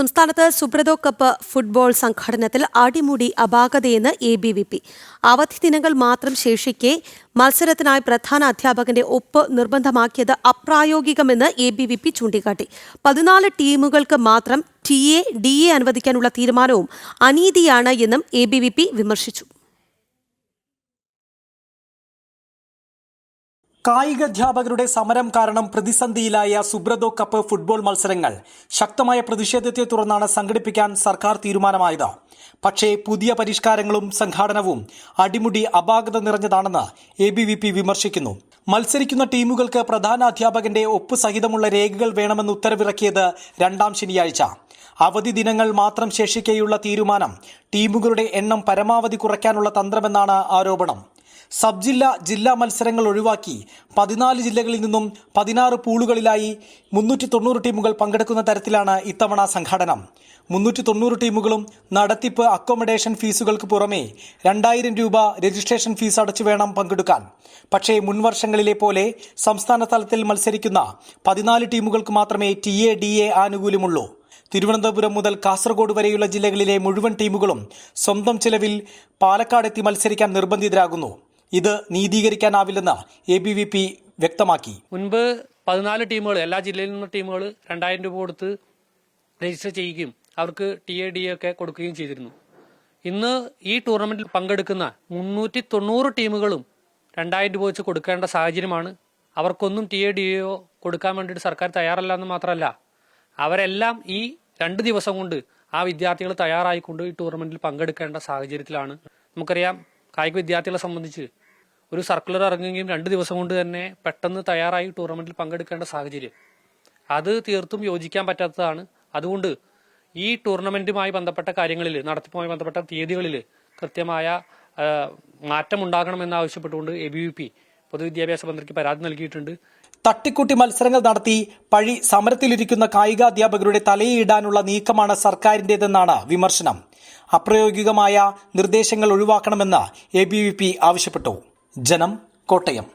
സംസ്ഥാനത്ത് Subroto cup football സംഘടനത്തിൽ അടിമുടി അപാകതയെന്ന് എ ബി വി പി. അവധി ദിനങ്ങൾ മാത്രം ശേഷിക്കെ മത്സരത്തിനായി പ്രധാന അധ്യാപകന്റെ ഒപ്പ് നിർബന്ധമാക്കിയത് അപ്രായോഗികമെന്ന് എ ബി വി പി ചൂണ്ടിക്കാട്ടി. പതിനാല് ടീമുകൾക്ക് മാത്രം ടി എ ഡി എ അനുവദിക്കാനുള്ള തീരുമാനവും അനീതിയാണ് എന്നും എ ബി വി പി വിമർശിച്ചു. കായികാധ്യാപകരുടെ സമരം കാരണം പ്രതിസന്ധിയിലായ സുബ്രതോ കപ്പ് ഫുട്ബോൾ മത്സരങ്ങൾ. ശക്തമായ പ്രതിഷേധത്തെ തുടർന്നാണ് സംഘടിപ്പിക്കാൻ സർക്കാർ തീരുമാനമായത്. പക്ഷേ പുതിയ പരിഷ്കാരങ്ങളും സംഘാടനവും അടിമുടി അപാകത നിറഞ്ഞതാണെന്ന് എ വിമർശിക്കുന്നു. മത്സരിക്കുന്ന ടീമുകൾക്ക് പ്രധാന അധ്യാപകന്റെ ഒപ്പ് സഹിതമുള്ള രേഖകൾ വേണമെന്ന് ഉത്തരവിറക്കിയത് രണ്ടാം ശനിയാഴ്ച. അവധി ദിനങ്ങൾ മാത്രം ശേഷിക്കെയുള്ള തീരുമാനം ടീമുകളുടെ എണ്ണം പരമാവധി കുറയ്ക്കാനുള്ള തന്ത്രമെന്നാണ് ആരോപണം. സബ് ജില്ല ജില്ലാ മത്സരങ്ങൾ ഒഴിവാക്കി പതിനാല് ജില്ലകളിൽ നിന്നും പതിനാറ് പൂളുകളിലായി മുന്നൂറ്റി തൊണ്ണൂറ് ടീമുകൾ പങ്കെടുക്കുന്ന തരത്തിലാണ് ഇത്തവണ സംഘാടനം. മുന്നൂറ്റി തൊണ്ണൂറ് ടീമുകളും നടത്തിപ്പ് അക്കോമഡേഷൻ ഫീസുകൾക്ക് പുറമെ രണ്ടായിരം രൂപ രജിസ്ട്രേഷൻ ഫീസ് അടച്ചു വേണം പങ്കെടുക്കാൻ. പക്ഷേ മുൻവർഷങ്ങളിലെ പോലെ സംസ്ഥാന തലത്തിൽ മത്സരിക്കുന്ന പതിനാല് ടീമുകൾക്ക് മാത്രമേ ടി എ ഡി എ ആനുകൂല്യമുള്ളൂ. തിരുവനന്തപുരം മുതൽ കാസർഗോഡ് വരെയുള്ള ജില്ലകളിലെ മുഴുവൻ ടീമുകളും സ്വന്തം ചെലവിൽ പാലക്കാടെത്തി മത്സരിക്കാൻ നിർബന്ധിതരാകുന്നു. ഇത് നീതീകരിക്കാനാവില്ലെന്ന് എ ബി വി പി വ്യക്തമാക്കി. മുൻപ് പതിനാല് ടീമുകൾ എല്ലാ ജില്ലയിൽ നിന്നുള്ള ടീമുകൾ രണ്ടായിരം രൂപ കൊടുത്ത് രജിസ്റ്റർ ചെയ്യുകയും അവർക്ക് ടി എ ഡി ഒക്കെ കൊടുക്കുകയും ചെയ്തിരുന്നു. ഇന്ന് ഈ ടൂർണമെന്റിൽ പങ്കെടുക്കുന്ന മുന്നൂറ്റി തൊണ്ണൂറ് ടീമുകളും രണ്ടായിരം രൂപ വെച്ച് കൊടുക്കേണ്ട സാഹചര്യമാണ്. അവർക്കൊന്നും ടി എ ഡി ഒ കൊടുക്കാൻ വേണ്ടിയിട്ട് സർക്കാർ തയ്യാറല്ല എന്ന് മാത്രമല്ല അവരെല്ലാം ഈ രണ്ട് ദിവസം കൊണ്ട് ആ വിദ്യാർത്ഥികൾ തയ്യാറായിക്കൊണ്ട് ഈ ടൂർണമെന്റിൽ പങ്കെടുക്കേണ്ട സാഹചര്യത്തിലാണ്. നമുക്കറിയാം കായിക വിദ്യാർത്ഥികളെ സംബന്ധിച്ച് ഒരു സർക്കുലർ ഇറങ്ങുകയും രണ്ട് ദിവസം കൊണ്ട് തന്നെ പെട്ടെന്ന് തയ്യാറായി ടൂർണമെന്റിൽ പങ്കെടുക്കേണ്ട സാഹചര്യം. അത് തീർത്തും യോജിക്കാൻ പറ്റാത്തതാണ്. അതുകൊണ്ട് ഈ ടൂർണമെന്റുമായി ബന്ധപ്പെട്ട കാര്യങ്ങളിൽ നടത്തിപ്പുമായി ബന്ധപ്പെട്ട തീയതികളിൽ കൃത്യമായ മാറ്റം ആവശ്യപ്പെട്ടുകൊണ്ട് എ ബി പി പൊതുവിദ്യാഭ്യാസ മന്ത്രിക്ക് പരാതി നൽകിയിട്ടുണ്ട്. തട്ടിക്കൂട്ടി മത്സരങ്ങൾ നടത്തി പഴി സമരത്തിലിരിക്കുന്ന കായികാധ്യാപകരുടെ തലയിടാനുള്ള നീക്കമാണ് സർക്കാരിന്റേതെന്നാണ് വിമർശനം. അപ്രായോഗികമായ നിർദ്ദേശങ്ങൾ ഒഴിവാക്കണമെന്ന് എ ആവശ്യപ്പെട്ടു. ജനം കോട്ടയം